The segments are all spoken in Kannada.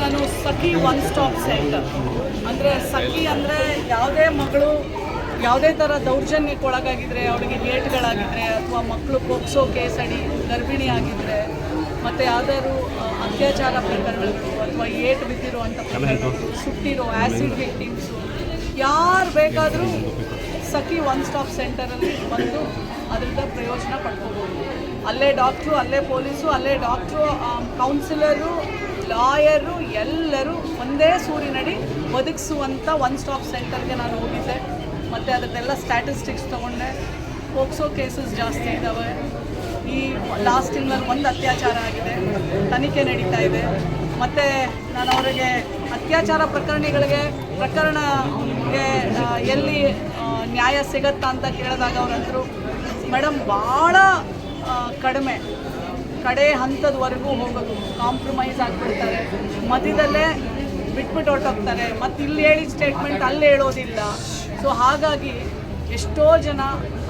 ನಾನು ಸಖಿ ಒನ್ ಸ್ಟಾಪ್ ಸೆಂಟರ್ ಅಂದರೆ ಸಖಿ ಅಂದರೆ ಯಾವುದೇ ಮಗಳು ಯಾವುದೇ ಥರ ದೌರ್ಜನ್ಯಕ್ಕೆ ಒಳಗಾಗಿದ್ರೆ, ಅವಳಿಗೆ ಏಟ್ಗಳಾಗಿದ್ರೆ ಅಥವಾ ಮಕ್ಕಳು ಪೋಕ್ಸೋ ಕೇಸಡಿ ಗರ್ಭಿಣಿ ಆಗಿದ್ರೆ, ಮತ್ತು ಯಾವ್ದಾದ್ರು ಅತ್ಯಾಚಾರ ಪ್ರಕರಣಗಳು ಅಥವಾ ಏಟ್ ಬಿದ್ದಿರುವಂಥ ಪ್ರಕರಣಗಳು, ಸುಟ್ಟಿರೋ ಆ್ಯಸಿಡ್ ವಿಕ್ಟಿಮ್ಸು ಯಾರು ಬೇಕಾದರೂ ಸಖಿ ಒನ್ ಸ್ಟಾಪ್ ಸೆಂಟರಲ್ಲಿ ಬಂದು ಅದರಿಂದ ಪ್ರಯೋಜನ ಪಡ್ಕೋಬೋದು. ಅಲ್ಲೇ ಡಾಕ್ಟ್ರು ಅಲ್ಲೇ ಪೊಲೀಸು, ಅಲ್ಲೇ ಡಾಕ್ಟ್ರು ಕೌನ್ಸಿಲರು ಲಾಯರು ಎಲ್ಲರೂ ಒಂದೇ ಸೂರಿನಡಿ ಒದಗಿಸುವಂಥ ಒನ್ ಸ್ಟಾಪ್ ಸೆಂಟರ್ಗೆ ನಾನು ಹೋಗಿದ್ದೆ. ಮತ್ತು ಅದರದ್ದೆಲ್ಲ ಸ್ಟ್ಯಾಟಿಸ್ಟಿಕ್ಸ್ ತೊಗೊಂಡೆ. ಪೋಕ್ಸೋ ಕೇಸಸ್ ಜಾಸ್ತಿ ಇದ್ದಾವೆ ಈ ಲಾಸ್ಟ್ ತಿಂಗಳಲ್ಲಿ ಒಂದು ಅತ್ಯಾಚಾರ ಆಗಿದೆ. ತನಿಖೆ ನಡೀತಾ ಇದೆ. ಮತ್ತು ನಾನು ಅವರಿಗೆ ಅತ್ಯಾಚಾರ ಪ್ರಕರಣಗಳಿಗೆ ಪ್ರಕರಣಗೆ ಎಲ್ಲಿ ನ್ಯಾಯ ಸಿಗತ್ತಾ ಅಂತ ಕೇಳಿದಾಗ ಅವರಂದರು ಮೇಡಮ್ ಭಾಳ ಕಡಿಮೆ. ಕಡೆ ಹಂತದವರೆಗೂ ಹೋಗೋದು. ಕಾಂಪ್ರಮೈಸ್ ಆಗಿಬಿಡ್ತಾರೆ. ಮಧ್ಯದಲ್ಲೇ ಬಿಟ್ಬಿಟ್ಟು ಹೊರಟೋಗ್ತಾರೆ. ಮತ್ತು ಇಲ್ಲಿ ಹೇಳಿದ ಸ್ಟೇಟ್ಮೆಂಟ್ ಅಲ್ಲಿ ಹೇಳೋದಿಲ್ಲ. ಸೊ ಹಾಗಾಗಿ ಎಷ್ಟೋ ಜನ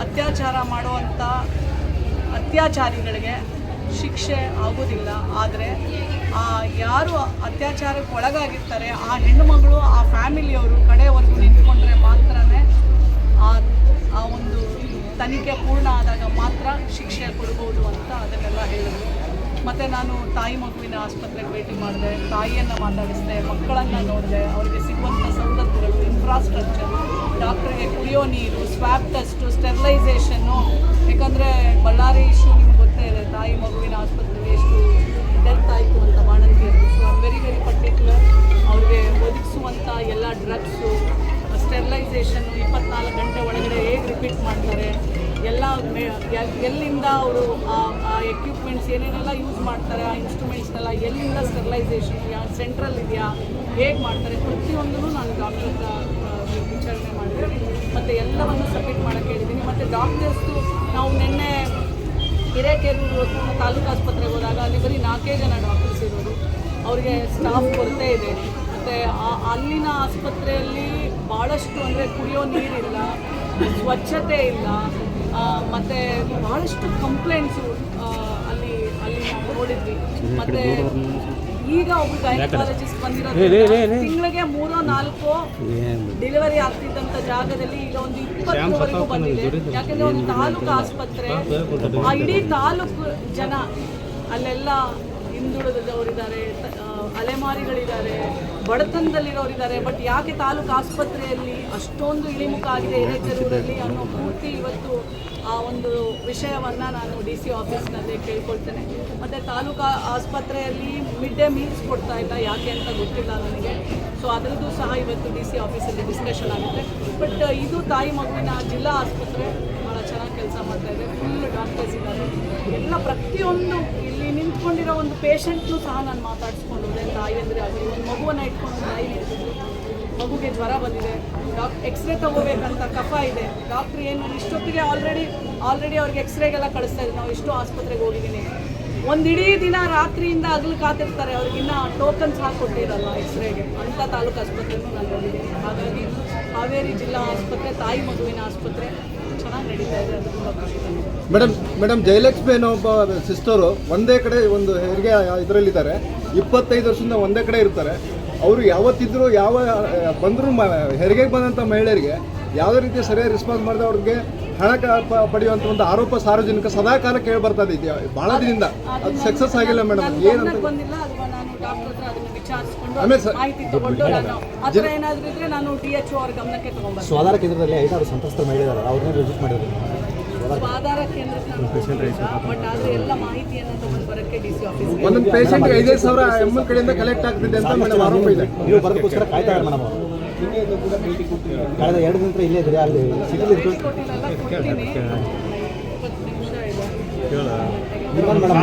ಅತ್ಯಾಚಾರ ಮಾಡುವಂಥ ಅತ್ಯಾಚಾರಿಗಳಿಗೆ ಶಿಕ್ಷೆ ಆಗೋದಿಲ್ಲ. ಆದರೆ ಆ ಯಾರು ಅತ್ಯಾಚಾರಕ್ಕೆ ಒಳಗಾಗಿರ್ತಾರೆ, ಆ ಹೆಣ್ಣುಮಗಳು, ಆ ಫ್ಯಾಮಿಲಿಯವರು ಕಡೆವರೆಗೂ ನಿಂತ್ಕೊಂಡ್ರೆ ಮಾತ್ರನೇ ಆ ಆ ಒಂದು ತನಿಖೆ ಪೂರ್ಣ ಆದಾಗ ಮಾತ್ರ ಶಿಕ್ಷೆ ಕೊಡ್ಬೋದು ಅಂತ ಅದನ್ನೆಲ್ಲ ಹೇಳಿದ್ರು. ಮತ್ತು ನಾನು ತಾಯಿ ಮಗುವಿನ ಆಸ್ಪತ್ರೆಗೆ ಭೇಟಿ ಮಾಡಿದೆ, ತಾಯಿಯನ್ನು ಮಾತಾಡಿಸಿದೆ, ಮಕ್ಕಳನ್ನು ನೋಡಿದೆ, ಅವರಿಗೆ ಸಿಗುವಂಥ ಸವಲತ್ತುಗಳು ಇನ್ಫ್ರಾಸ್ಟ್ರಕ್ಚರ್ ಡಾಕ್ಟ್ರಿಗೆ ಕುಡಿಯೋ ನೀರು ಸ್ವ್ಯಾಬ್ ಟೆಸ್ಟು ಸ್ಟೆರಿಲೈಸೇಷನ್ನು ಯಾಕಂದರೆ ಬಳ್ಳಾರಿ ಇಶ್ಯೂ ನಿಮ್ಗೆ ಗೊತ್ತೇ ಇದೆ, ತಾಯಿ ಮಗುವಿನ ಆಸ್ಪತ್ರೆಗೆ ಎಷ್ಟು ಡೆತ್ ಆಯಿತು ಅಂತ ಬಾಣಂತಿಯರು ಸೊ ವೆರಿ ವೆರಿ ಪರ್ಟಿಕ್ಯುಲರ್ ಅವ್ರಿಗೆ ಒದಗಿಸುವಂಥ ಎಲ್ಲ ಡ್ರಗ್ಸು ಸ್ಟೆರಿಲೈಸೇಷನ್ನು ಇಪ್ಪತ್ನಾಲ್ಕು ಗಂಟೆ ಒಳಗಡೆ ಹೇಗೆ ರಿಪೀಟ್ ಮಾಡ್ತಾರೆ? ಎಲ್ಲ ಎಲ್ಲಿಂದ ಅವರು ಎಕ್ವಿಪ್ಮೆಂಟ್ಸ್ ಏನೇನೆಲ್ಲ ಯೂಸ್ ಮಾಡ್ತಾರೆ, ಆ ಇನ್ಸ್ಟ್ರೂಮೆಂಟ್ಸ್ನೆಲ್ಲ ಎಲ್ಲಿಂದ ಸ್ಟೆರಿಲೈಸೇಷನ್ ಯಾವ ಸೆಂಟ್ರಲ್ ಇದೆಯಾ? ಹೇಗೆ ಮಾಡ್ತಾರೆ? ಪ್ರತಿಯೊಂದನ್ನು ನಾನು ಡಾಕ್ಟರ್ ವಿಚಾರಣೆ ಮಾಡಿದೆ. ಮತ್ತು ಎಲ್ಲವನ್ನು ಸಬ್ಮಿಟ್ ಮಾಡೋಕ್ಕೆ ಹೇಳಿದ್ದೀನಿ. ಮತ್ತು ಡಾಕ್ಟರ್ಸ್ದು ನಾವು ನಿನ್ನೆ ಹಿರೇಕೆರೂರು ತಾಲೂಕು ಆಸ್ಪತ್ರೆಗೆ ಹೋದಾಗ ಅಲ್ಲಿ ಬರೀ ನಾಲ್ಕೇ ಜನ ಡಾಕ್ಟರ್ಸ್ ಇರೋರು ಅವರಿಗೆ ಸ್ಟಾಫ್ ಕೊರತೆ ಇದೆ. ಮತ್ತು ಅಲ್ಲಿನ ಆಸ್ಪತ್ರೆಯಲ್ಲಿ ಭಾಳಷ್ಟು ಅಂದರೆ ಕುಡಿಯೋ ನೀರಿಲ್ಲ ಸ್ವಚ್ಛತೆ ಇಲ್ಲ ಮತ್ತು ಭಾಳಷ್ಟು ಕಂಪ್ಲೇಂಟ್ಸು ಅಲ್ಲಿ ಅಲ್ಲಿ ನಾವು ನೋಡಿದ್ವಿ. ಮತ್ತು ಈಗ ಒಬ್ಬ ಗೈನಕಾಲಜಿಸ್ಟ್ ಬಂದಿರೋದು. ತಿಂಗಳಿಗೆ ಮೂರೋ ನಾಲ್ಕು ಡೆಲಿವರಿ ಆಗ್ತಿದ್ದಂಥ ಜಾಗದಲ್ಲಿ ಈಗ ಒಂದು ಇಪ್ಪತ್ತರವರೆಗೂ ಬಂದಿದೆ. ಯಾಕೆಂದರೆ ಒಂದು ತಾಲೂಕು ಆಸ್ಪತ್ರೆ ಆ ಇಡೀ ತಾಲೂಕು ಜನ ಅಲ್ಲೆಲ್ಲ ಹಿಂದುಳಿದವರಿದ್ದಾರೆ ಅಲೆಮಾರಿಗಳಿದ್ದಾರೆ, ಬಡತನದಲ್ಲಿರೋರಿದ್ದಾರೆ ಬಟ್ ಯಾಕೆ ತಾಲೂಕು ಆಸ್ಪತ್ರೆಯಲ್ಲಿ ಅಷ್ಟೊಂದು ಇಳಿಮುಖ ಆಗಿದೆ ಹಿರೇಕೆರೂರಲ್ಲಿ ಅನ್ನೋ ಪೂರ್ತಿ ಇವತ್ತು ಆ ಒಂದು ವಿಷಯವನ್ನು ನಾನು ಡಿ ಸಿ ಆಫೀಸ್ನಲ್ಲಿ ಕೇಳ್ಕೊಳ್ತೇನೆ. ಮತ್ತು ತಾಲೂಕು ಆಸ್ಪತ್ರೆಯಲ್ಲಿ ಮಿಡ್ ಡೇ ಮೀಲ್ಸ್ ಕೊಡ್ತಾ ಇಲ್ಲ, ಯಾಕೆ ಅಂತ ಗೊತ್ತಿಲ್ಲ ನನಗೆ. ಸೊ ಅದರದ್ದು ಸಹ ಇವತ್ತು ಡಿ ಸಿ ಆಫೀಸಲ್ಲಿ ಡಿಸ್ಕಷನ್ ಆಗುತ್ತೆ. ಬಟ್ ಇದು ತಾಯಿ ಮಗುವಿನ ಜಿಲ್ಲಾ ಆಸ್ಪತ್ರೆ ಭಾಳ ಚೆನ್ನಾಗಿ ಕೆಲಸ ಮಾಡ್ತಾ ಇದೆ ಫುಲ್ ಡಾಕ್ಟರ್ಸ್ ಇದ್ದಾರೆ. ಎಲ್ಲ ಪ್ರತಿಯೊಂದು ಇಲ್ಲಿ ನಿಂತ್ಕೊಂಡಿರೋ ಒಂದು ಪೇಷಂಟ್ನು ಸಹ ನಾನು ಮಾತಾಡಿಸ್ಕೊಂಡು ಹೋದೆ ತಾಯಿ ಅಂದರೆ ಆಗಲಿ ಒಂದು ಮಗುವನ್ನು ಇಟ್ಕೊಂಡು ತಾಯಿ ಮಗುಗೆ ಜ್ವರ ಬಂದಿದೆ. ಡಾಕ್ ಎಕ್ಸ್ರೇ ತಗೋಬೇಕಂತ ಕಫ ಇದೆ. ಡಾಕ್ಟ್ರ್ ಏನು, ಇಷ್ಟೊತ್ತಿಗೆ ಆಲ್ರೆಡಿ ಆಲ್ರೆಡಿ ಅವ್ರಿಗೆ ಎಕ್ಸ್ರೇಗೆಲ್ಲ ಕಳಿಸ್ತಾ ಇದ್ದೀವಿ ನಾವು ಇಷ್ಟು ಆಸ್ಪತ್ರೆಗೆ ಹೋಗಿದ್ದೀನಿ. ಒಂದು ಇಡೀ ದಿನ ರಾತ್ರಿಯಿಂದ ಹಗಲು ಕಾತಿರ್ತಾರೆ. ಅವ್ರಿಗಿನ್ನ ಟೋಕನ್ಸ್ ಹಾಕ್ಕೊಟ್ಟಿರಲ್ಲ ಎಕ್ಸ್ರೇಗೆ ಅಂಥ ತಾಲೂಕು ಆಸ್ಪತ್ರೆನೂ ನಾನು ನೋಡಿದ್ದೀನಿ. ಹಾಗಾಗಿ ಹಾವೇರಿ ಜಿಲ್ಲಾ ಆಸ್ಪತ್ರೆ, ತಾಯಿ ಮಗುವಿನ ಆಸ್ಪತ್ರೆ. ಮೇಡಮ್ ಮೇಡಮ್, ಜಯಲಕ್ಷ್ಮಿ ಅನ್ನೋ ಒಬ್ಬ ಸಿಸ್ಟರು ಒಂದೇ ಕಡೆ ಒಂದು ಹೆರಿಗೆ ಇದರಲ್ಲಿದ್ದಾರೆ. ಇಪ್ಪತ್ತೈದು ವರ್ಷದಿಂದ ಒಂದೇ ಕಡೆ ಇರ್ತಾರೆ. ಅವರು ಯಾವತ್ತಿದ್ರು ಯಾವ, ಬಂದರೂ ಹೆರಿಗೆಗೆ ಬಂದಂಥ ಮಹಿಳೆಯರಿಗೆ ಯಾವುದೇ ರೀತಿ ಸರಿಯಾಗಿ ರೆಸ್ಪಾನ್ಸ್ ಮಾಡಿದೆ ಅವ್ರಿಗೆ ಹಣ ಪಡೆಯುವಂಥ ಒಂದು ಆರೋಪ ಸಾರ್ವಜನಿಕ ಸದಾ ಕಾಲ ಕೇಳಿ ಬರ್ತಾ ಇದೆ ಭಾಳ ದಿನದಿಂದ. ಅದು ಸಕ್ಸಸ್ ಆಗಿಲ್ಲ ಮೇಡಮ್. ಏನಂತ ಗಮನಕ್ಕೆ ಬಂದಿಲ್ಲ ಅದು ನಾನು ಡಾಕ್ಟರ್ ಹತ್ರ ಅದನ್ನ ವಿಚಾರಿಸ್ಕೊಂಡು ಆಮೇಲೆ ಸರ್- ಮಾಹಿತಿ ತಗೊಂಡು ನಾನು ಆ ಥರ ಏನಾದರೂ ಇದ್ರೆ ನಾನು ಡಿ ಎಚ್ ಅವ್ರ ಗಮನಕ್ಕೆ ತಗೊಂಡ್ಬರ್ತೀನಿ ಸ್ವಾಧಾರ ಕೇಂದ್ರದಲ್ಲಿ ಐದಾರು ಸಂತ್ರಸ್ತರ ಮಹಿಳೆಯರು ಅವ್ರನ್ನ ವಿಸಿಟ್ ಮಾಡಿದ್ರು ಸ್ವಾಧಾರ ಕೇಂದ್ರಕ್ಕೆ ನಾನು ಹೋಗಿಲ್ಲ ಬಟ್ ಆದರೆ ಎಲ್ಲ ಮಾಹಿತಿಯನ್ನು ತಗೊಂಡು ಬರೋಕ್ಕೆ ಡಿ ಸಿ ಆಫೀಸ್ಗೆ ಒಂದೊಂದು ಪೇಷಂಟ್ಗೆ ಐದೈದು ಸಾವಿರ ಎಂ ಎಲ್ ಕಡೆಯಿಂದ ಕಲೆಕ್ಟ್ ಆಗ್ತಿದೆ ಅಂತ ಮೇಡಮ್ ಆರೋಪ ಇದೆ. ನೀವು ಬರೋದಕ್ಕೋಸ್ಕರ ಕಾಯ್ತಾ ಇದ್ದಾರೆ ಮೇಡಮ್ ಅವರು. ಕಳೆದ ಎರಡು ದಿನ ಇಲ್ಲೇ ಇದ್ರಿ ಅಲ್ಲಿ ಮೇಡಮ್?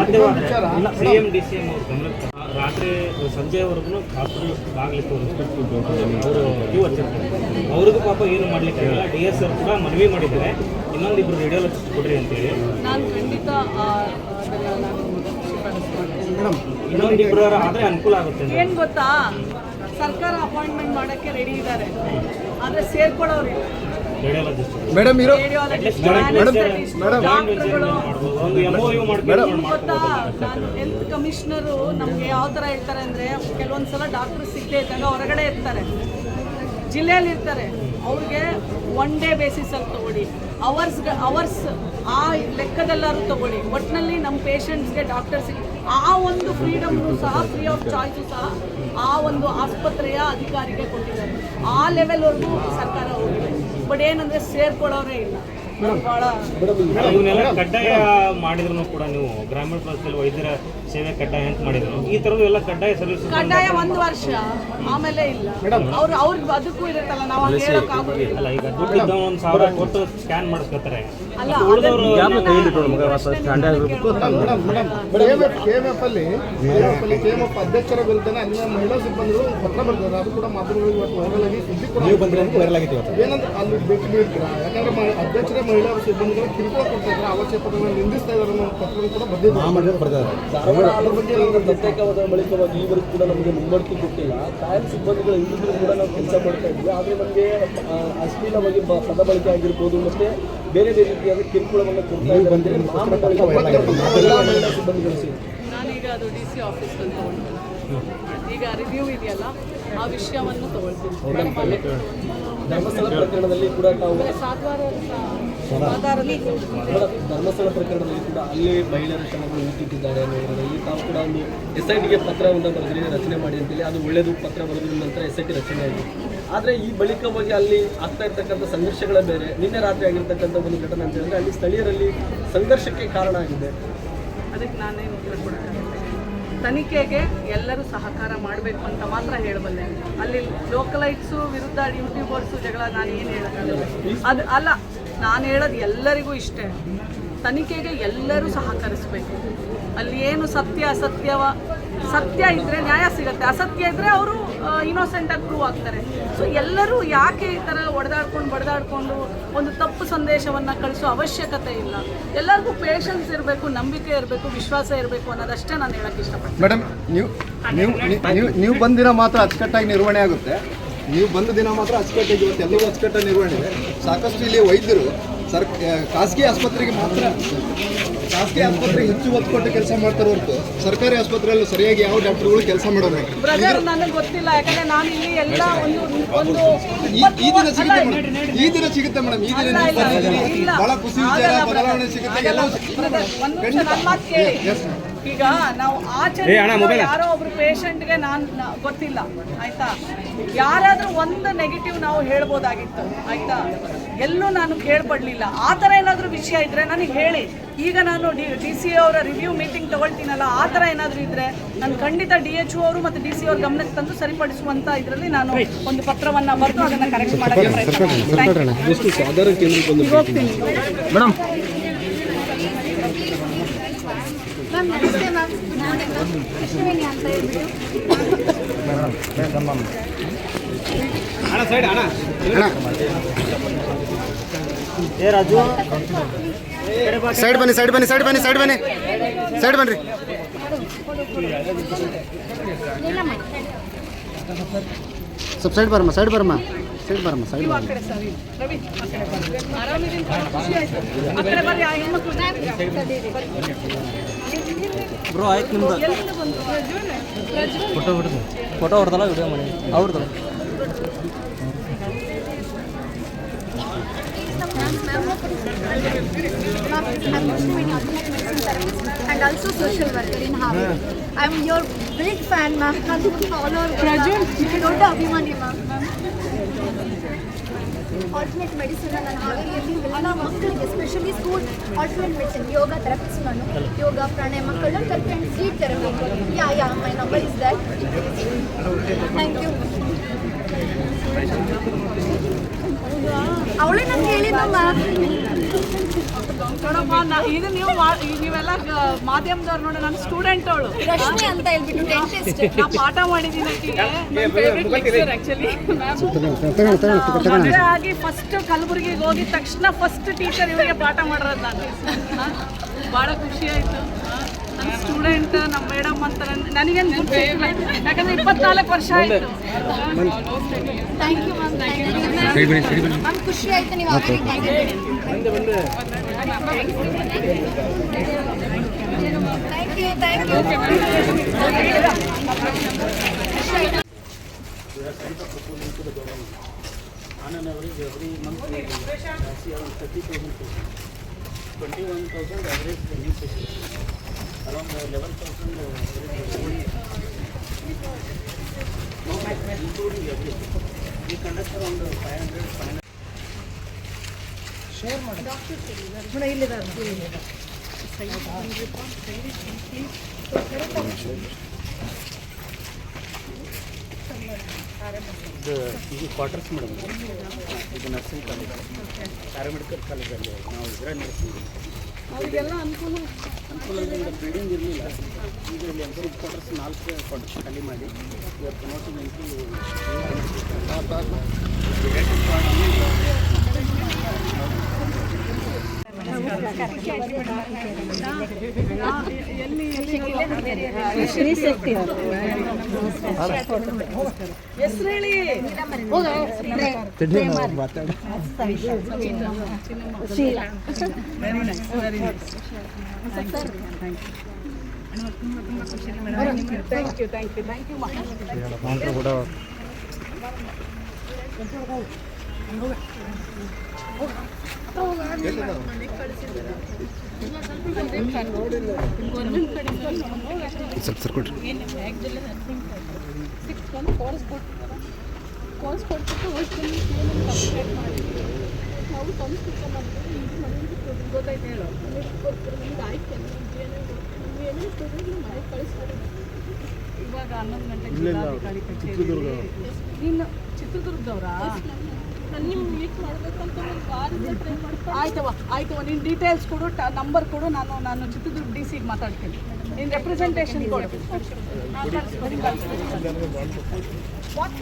ರಾತ್ರಿ ಸಂಜೆವರೆಗೂ ಹಾಸ್ಪಿಟಲ್ ಬಾಗ್ಲಿಕ್ಕೆ ಅವರು ಕ್ಯೂ ಹಚ್ಚಿರ್ತಾರೆ. ಅವ್ರಿಗೂ ಪಾಪ ಏನು ಮಾಡ್ಲಿಕ್ಕೆ ಆಗಲ್ಲ. ಡಿ ಎಸ್ ಆರ್ ಕೂಡ ಮನವಿ ಮಾಡಿದ್ದಾರೆ. ಇನ್ನೊಂದಿಬ್ರು ರೇಡಿಯೋಲಜಿಸ್ಟ್ ಕೊಡ್ರಿ ಅಂತೇಳಿ. ನಾನು ಖಂಡಿತ ಇನ್ನೊಂದಿಬ್ರು ಆದರೆ ಅನುಕೂಲ ಆಗುತ್ತೆ ಏನು ಗೊತ್ತಾ? ಸರ್ಕಾರ ಅಪಾಯಿಂಟ್ಮೆಂಟ್ ಮಾಡೋಕ್ಕೆ ರೆಡಿ ಇದ್ದಾರೆ. ಆದರೆ ಸೇರ್ಕೊಳ್ಳೋರು ಮೇಡಮ್ ಇರೋ ಮೇಡಮ್, ಮೇಡಮ್. ಮೇಡಮ್. ನಾನು ಹೆಲ್ತ್ ಕಮಿಷನರು ನಮಗೆ ಯಾವ ಥರ ಹೇಳ್ತಾರೆ ಅಂದರೆ ಕೆಲವೊಂದು ಸಲ ಡಾಕ್ಟ್ರು ಸಿಗದೆ ಇದ್ದಾಗ ಹೊರಗಡೆ ಇರ್ತಾರೆ ಜಿಲ್ಲೆಯಲ್ಲಿ ಇರ್ತಾರೆ ಅವ್ರಿಗೆ ಒನ್ ಡೇ ಬೇಸಿಸಲ್ಲಿ ತಗೊಳ್ಳಿ. ಅವರ್ಸ್ ಅವರ್ಸ್ ಆ ಲೆಕ್ಕದಲ್ಲಾದ್ರೂ ತಗೊಳ್ಳಿ ಒಟ್ಟಿನಲ್ಲಿ ನಮ್ಮ ಪೇಷಂಟ್ಸ್ಗೆ ಡಾಕ್ಟರ್ಸ್ ಆ ಒಂದು ಫ್ರೀಡಮ್ನು ಸಹ ಫ್ರೀ ಆಫ್ ಚಾಯ್ಸು ಸಹ ಆ ಒಂದು ಆಸ್ಪತ್ರೆಯ ಅಧಿಕಾರಿಗೆ ಕೊಟ್ಟಿದ್ದಾರೆ. ಆ ಲೆವೆಲ್ವರೆಗೂ ಸರ್ಕಾರ ಹೋಗಿದೆ ಬಟ್ ಏನಂದರೆ ಸೇರ್ಕೊಳ್ಳೋರೇ ಇಲ್ಲ. ಇವನ್ನೆಲ್ಲ ಕಡ್ಡಾಯ ಮಾಡಿದ್ರು ಕೂಡ ನೀವು ಗ್ರಾಮೀಣ ಪ್ರದೇಶದಲ್ಲಿ ವೈದ್ಯರ ಸೇವೆ ಕಡ್ಡಾಯ ಅಂತ ಮಾಡಿದ್ರು. ಈ ಥರದ್ದು ಎಲ್ಲ ಕಡ್ಡಾಯ ಸರ್ವಿಸ್ ಕಡ್ಡಾಯ ಒಂದು ವರ್ಷ ಆಮೇಲೆ ಇಲ್ಲ. ಅವ್ರು ಅವ್ರಿಗೆ ಅದಕ್ಕೂ ಇರುತ್ತಲ್ಲ ನಾವು ಅಲ್ಲ ಈಗ ದುಡ್ಡಿದ್ದ ಒಂದು ಸಾವಿರ ಕೊಟ್ಟು ಸ್ಕ್ಯಾನ್ ಮಾಡಿಸ್ಕೊತಾರೆ. ಅಧ್ಯಕ್ಷರ ವಿರುದ್ಧ ಅಲ್ಲಿನ ಮಹಿಳಾ ಸಿಬ್ಬಂದಿಗಳು ಒಂದು ಪತ್ರ ಬರ್ತಾರೆ ಅದು ಕೂಡ ಇವತ್ತು ವೈರಲ್ ಆಗಿ ಸುದ್ದಿ ಕೂಡ ಏನಂತ ಅಲ್ಲಿ ಭೇಟಿ ನೀಡ್ತೀರಾ? ಯಾಕಂದ್ರೆ ಅಧ್ಯಕ್ಷರೇ ಮಹಿಳಾ ಸಿಬ್ಬಂದಿಗಳು ಕಿರುಕುಳ ಕೊಡ್ತಾ ಇದ್ದಾರೆ ಅವಶ್ಯಕತೆಗಳನ್ನು ನಿಂದಿಸ್ತಾ ಇದ್ದಾರೆ ಅನ್ನೋ ಪತ್ರ ಕೂಡ ಬಂದಿದೆ. ಆ ಮಾಡಿದ್ರೆ ಬರ್ತಾರೆ. ಅದ್ರ ಬಗ್ಗೆ ಪ್ರತ್ಯೇಕವಾದ ಬಳಿಕವಾಗಿ ಈವರೆಗೂ ಕೂಡ ನಮಗೆ ಮುಂಬಡ್ತಿ ಕೊಟ್ಟಿಲ್ಲ. ಕಾಯಂ ಸಿಬ್ಬಂದಿಗಳ ಇಂದಿಗೂ ಕೂಡ ನಾವು ಕೆಲಸ ಮಾಡ್ತಾ ಇದ್ವಿ ಆದರೆ ನಮಗೆ ಅಶ್ಲೀಲವಾಗಿ ಪದ ಬಳಕೆ ಆಗಿರ್ಬೋದು ಮತ್ತೆ ಬೇರೆ ಬೇರೆ ರೀತಿಯಾದ ಕಿರುಕುಳವನ್ನು ಕೊಡ್ತಾ ಇದ್ದಾರೆ. ಎಲ್ಲ ಮಹಿಳಾ ಸಿಬ್ಬಂದಿಗಳು ಸೇರಿ. ನಾನೀಗ ಅದು ಡಿ ಸಿ ಆಫೀಸ್ ಅಂತ ಈಗ ರಿವ್ಯೂ ಇದೆಯಲ್ಲ ಆ ವಿಷಯವನ್ನು ತಗೊಳ್ತೀನಿ. ಧರ್ಮಸ್ಥಳ ಪ್ರಕರಣದಲ್ಲಿ ಕೂಡ ತಾವು ಧರ್ಮಸ್ಥಳ ಪ್ರಕರಣದಲ್ಲಿ ಕೂಡ ಅಲ್ಲಿ ಮಹಿಳೆಯರ ಶವಗಳು ಹೂತಿಟ್ಟಿದ್ದಾರೆ ಅನ್ನೋದರಲ್ಲಿ ತಾವು ಕೂಡ ಒಂದು ಎಸ್ ಐ ಟಿಗೆ ಪತ್ರವನ್ನು ಬರೆದ್ರಿ ರಚನೆ ಮಾಡಿ ಅಂತೇಳಿ ಅದು ಒಳ್ಳೆಯದು ಪತ್ರ ಬರೆದ್ರ ನಂತರ ಎಸ್ ಐ ಟಿ ರಚನೆ ಆಗಿದೆ ಆದರೆ ಈ ಬಳಿಕವಾಗಿ ಅಲ್ಲಿ ಆಗ್ತಾ ಇರ್ತಕ್ಕಂಥ ಸಂಘರ್ಷಗಳ ಬೇರೆ ನಿನ್ನೆ ರಾತ್ರಿ ಆಗಿರ್ತಕ್ಕಂಥ ಒಂದು ಘಟನೆ ಅಂತ ಹೇಳಿದ್ರೆ ಅಲ್ಲಿ ಸ್ಥಳೀಯರಲ್ಲಿ ಸಂಘರ್ಷಕ್ಕೆ ಕಾರಣ ಆಗಿದೆ. ಅದಕ್ಕೆ ನಾನೇನು ಉತ್ತರ ಕೊಡೋಕ್ಕಾಗಲ್ಲ ತನಿಖೆಗೆ ಎಲ್ಲರೂ ಸಹಕಾರ ಮಾಡಬೇಕು ಅಂತ ಮಾತ್ರ ಹೇಳಬಲ್ಲೆ. ಅಲ್ಲಿ ಲೋಕಲೈಟ್ಸು ವಿರುದ್ಧ ಯೂಟ್ಯೂಬರ್ಸು ಜಗಳ ನಾನು ಏನು ಹೇಳೋಕ್ಕಾಗಲ್ಲ ಅದು ಅಲ್ಲ ನಾನು ಹೇಳೋದು ಎಲ್ಲರಿಗೂ ಇಷ್ಟೇ. ತನಿಖೆಗೆ ಎಲ್ಲರೂ ಸಹಕರಿಸಬೇಕು. ಅಲ್ಲಿ ಏನು ಸತ್ಯ, ಅಸತ್ಯವ, ಸತ್ಯ ಇದ್ದರೆ ನ್ಯಾಯ ಸಿಗುತ್ತೆ. ಅಸತ್ಯ ಇದ್ದರೆ ಅವರು ಇನ್ನೋಸೆಂಟಾಗಿ ಪ್ರೂವ್ ಆಗ್ತಾರೆ. ಸೊ ಎಲ್ಲರೂ ಯಾಕೆ ಈ ಥರ ಒಡೆದಾಡ್ಕೊಂಡು ಬಡ್ದಾಡ್ಕೊಂಡು ಒಂದು ತಪ್ಪು ಸಂದೇಶವನ್ನು ಕಳಿಸೋ ಅವಶ್ಯಕತೆ ಇಲ್ಲ. ಎಲ್ಲರಿಗೂ ಪೇಷನ್ಸ್ ಇರಬೇಕು, ನಂಬಿಕೆ ಇರಬೇಕು, ವಿಶ್ವಾಸ ಇರಬೇಕು ಅನ್ನೋದಷ್ಟೇ ನಾನು ಹೇಳೋಕ್ಕೆ ಇಷ್ಟಪಡ್ತೀನಿ. ಮೇಡಮ್, ನೀವು ನೀವು ನೀವು ನೀವು ಬಂದ ಮಾತ್ರ ಅಚ್ಚುಕಟ್ಟಾಗಿ ನಿರ್ವಹಣೆ ಆಗುತ್ತೆ. ನೀವು ಬಂದ ದಿನ ಮಾತ್ರ ಅಚ್ಚುಕಟ್ಟಾಗಿ ಇವತ್ತು ಎಲ್ಲರೂ ಅಚ್ಚುಕಟ್ಟಾಗಿ ನಿರ್ವಹಣೆ ಇದೆ ಸಾಕಷ್ಟು ಇಲ್ಲಿ ವೈದ್ಯರು ಸರ್ ಖಾಸಗಿ ಆಸ್ಪತ್ರೆಗೆ ಮಾತ್ರ ಖಾಸಗಿ ಆಸ್ಪತ್ರೆಗೆ ಹೆಚ್ಚು ಒತ್ತು ಕೊಟ್ಟು ಕೆಲಸ ಮಾಡ್ತಾರೆ ಹೊರತು ಸರ್ಕಾರಿ ಆಸ್ಪತ್ರೆಯಲ್ಲಿ ಸರಿಯಾಗಿ ಯಾವ ಡಾಕ್ಟರ್ಗಳು ಕೆಲಸ ಮಾಡೋದು ಬ್ರದರ್ ನನಗೆ ಗೊತ್ತಿಲ್ಲ ಯಾಕಂದ್ರೆ ನಾನು ಇಲ್ಲಿ ಎಲ್ಲ ಒಂದು ಒಂದು ಈ ದಿನ ಸಿಗುತ್ತೆ ಮೇಡಮ್. ಈ ದಿನ ಸಿಗುತ್ತೆ ಮೇಡಮ್. ಈ ದಿನ ಬಹಳ ಖುಷಿ ವಿಚಾರ ಸಿಗುತ್ತೆ. ಬದಲಾವಣೆ. ಸಿಗುತ್ತೆ ಆಗಲ್ಲ, ಈಗ ನಾವು ಆಚರಣೆ ಯಾರೋ ಒಬ್ರು ಪೇಷಂಟ್ಗೆ ನಾನು ಗೊತ್ತಿಲ್ಲ ಆಯ್ತಾ? ಯಾರಾದ್ರೂ ಒಂದು ನೆಗೆಟಿವ್ ನಾವು ಹೇಳ್ಬೋದಾಗಿತ್ತು ಆಯ್ತಾ? ಎಲ್ಲೂ ನಾನು ಕೇಳ್ಪಡ್ಲಿಲ್ಲ. ಆ ಥರ ಏನಾದರೂ ವಿಷಯ ಇದ್ರೆ ನನಗೆ ಹೇಳಿ. ಈಗ ನಾನು ಡಿ ಡಿ ಸಿ ಅವರ ರಿವ್ಯೂ ಮೀಟಿಂಗ್ ತಗೊಳ್ತೀನಲ್ಲ ಆ ಥರ ಏನಾದರೂ ಇದ್ರೆ ನಾನು ಖಂಡಿತ ಡಿ ಎಚ್ ಒ ಅವರು ಮತ್ತು ಡಿ ಸಿ ಅವ್ರ ಗಮನಕ್ಕೆ ತಂದು ಸರಿಪಡಿಸುವಂಥ ಇದರಲ್ಲಿ ನಾನು ಒಂದು ಪತ್ರವನ್ನು ಬರೆದು ಅದನ್ನು ಕರೆಕ್ಟ್ ಮಾಡೋಕ್ಕೆ ಪ್ರಯತ್ನ ಮಾಡ್ತೀನಿ. Thank you. ಎಷ್ಟು ಸಾಧಾರಣ ಕೇಂದ್ರಕ್ಕೆ ಒಂದು ಈಗ ಹೋಗ್ತೀನಿ ಮೇಡಮ್ ಮ್ಯಾಮ್ ನಮಸ್ತೆ ಮ್ಯಾಮ್ ಮಾರ್ನಿಂಗ್ ಮ್ಯಾಮ್ ಅಶ್ವಿನಿ ಅಂತ ಹೇಳ್ಬಿಟ್ಟು ಸೈಡ್ ಬನ್ನಿ ಸೈಡ್ ಬನ್ನಿ ಸೈಡ್ ಬನ್ನಿ ಸೈಡ್ ಬನ್ನಿ. ಸೈಡ್ ಮ್ಯಾಮ್ ಸ್ವಲ್ಪ ಸೈಡ್ ಬರಮ್ಮ ಸೈಡ್ ಬರಮ್ಮ ಸೈಡ್ ಬರಮ್ಮ ಸೈಡ್ ಹೆಣ್ಮಕ್ಳು. ಬ್ರೋ ಆಯ್ತು ನಿಮ್ದು? ಫೋಟೋ ಹೊಡೆದು. ಫೋಟೋ ಹೊಡೆದಲ್ಲ ವಿಡಿಯೋ ಮಾಡಿ. ಅವ್ರದ್ದು. And also social worker in Harvard. I'm your big fan, ma'am. ನಾನು follower ದೊಡ್ಡ ಅಭಿಮಾನಿ ಮ್ಯಾಮ್ ಆಲ್ಟರ್ನೇಟ್ ಮೆಡಿಸಿನ್ ನಾನು ಹಾವೇರಿಯಲ್ಲಿ ಎಲ್ಲ ಮಕ್ಕಳಿಗೆ especially school alternate medicine yoga therapist ನಾನು. ಯೋಗ, ಪ್ರಾಣಾಯಾಮ ಮಕ್ಕಳನ್ನ ಕರ್ಕೊಂಡು sleep therapy yeah yeah my number is that thank you ಅವಳೇ ನಂಗೆ ಹೇಳಿದ್ದಲ್ಲ ನೋಡಪ್ಪ ನಾ ಇದು ನೀವು ಮಾ- ನೀವೆಲ್ಲ ಗ- ಮಾಧ್ಯಮದವ್ರು ನೋಡಿ ನನ್ನ ಸ್ಟೂಡೆಂಟ್ ಅವಳು. ರಶ್ಮಿ ಅಂತ ಹೇಳ್ಬಿಟ್ಟು ನಾ ಪಾಠ ಮಾಡಿದ್ದೀನಿ ಆಕ್ಚುಲಿ ಮದುವೆ ಆಗಿ ಫಸ್ಟ್ ಕಲಬುರಗಿಗೆ ಹೋಗಿದ ತಕ್ಷಣ ಫಸ್ಟ್ ಟೀಚರ್ ಇವರಿಗೆ ಪಾಠ ಮಾಡಿರೋದು ನಾನು. ಭಾಳ ಖುಷಿ ಆಯಿತು. ನನ್ನ ಸ್ಟೂಡೆಂಟ್ ನಮ್ಮ ಮೇಡಮ್ ಅಂತ ನನ್- ನನಗೇನು ಗೊತ್ತಿಲ್ಲ ಯಾಕಂದ್ರೆ ಇಪ್ಪತ್ನಾಲ್ಕು ವರ್ಷ ಆಯಿತು. Thank you ma'am thank you ma'am ಖುಷಿ ಆಯ್ತು ನೀವು ಆವಾಗ thank you thank you twenty one thousand average training session around eleven thousand ಈ conduct around five hundred five ಇದು ಇದು ಕ್ವಾರ್ಟರ್ಸ್ ಮೇಡಮ್. ಇದು ನರ್ಸಿಂಗ್ ಕಾಲೇಜ್ ಪ್ಯಾರಾಮೆಡಿಕಲ್ ಕಾಲೇಜಲ್ಲಿ ನಾವು ಇದರಲ್ಲಿ ನಡೆಸ್ತೀವಿ ಅವರಿಗೆಲ್ಲ ಅನುಕೂಲ ಅನುಕೂಲದಿಂದ ಬಿಲ್ಡಿಂಗ್ ಇರಲಿಲ್ಲ. ಈಗ ಇಲ್ಲಿ ಕ್ವಾರ್ಟರ್ಸ್ ನಾಲ್ಕು ಕ್ವಾರ್ಟರ್ಸ್ ಖಾಲಿ ಮಾಡಿ ಇವತ್ತು ಪ್ರಮೋಷನ್ ಎಂಟು ಹೆಸರು ಹೇಳಿ very nice very nice thank you thank you thank you course ಕೊಟ್ಬಿಟ್ಟು ಹೋಗ್ತೀನಿ ಕಂಪ್ಲೀಟ್ ಮಾಡಿ ನಾವು ಸಂಸ್ಕೃತ ಮಾಡಿದ್ರೆ ಇದು ಗೊತ್ತಾಯ್ತು ಹೇಳು ನಿಮ್ಗೆ ಆಯ್ತು ಏನೇನು ಮನೆಗೆ ಕಳಿಸ್ತಾರೆ ಇವಾಗ ಹನ್ನೊಂದು ಗಂಟೆಗೆ ಜಿಲ್ಲಾಧಿಕಾರಿ ಚಿತ್ರದುರ್ಗದವ್ರಾ ನೀನು ಚಿತ್ರದುರ್ಗದವರಾ? ನಾನು ಆಯ್ತವ ಆಯ್ತವ ನಿನ್ನ ಡೀಟೇಲ್ಸ್ ಕೊಡು ನಂಬರ್ ಕೊಡು ನಾನು ನಾನು ಚಿತ್ರದುರ್ಗ ಡಿ ಸಿಗೆ ಮಾತಾಡ್ತೀನಿ. ನಿನ್ನ ರೆಪ್ರೆಸೆಂಟೇಷನ್ ಕೊಡು. ನಾನು. ವಾಟ್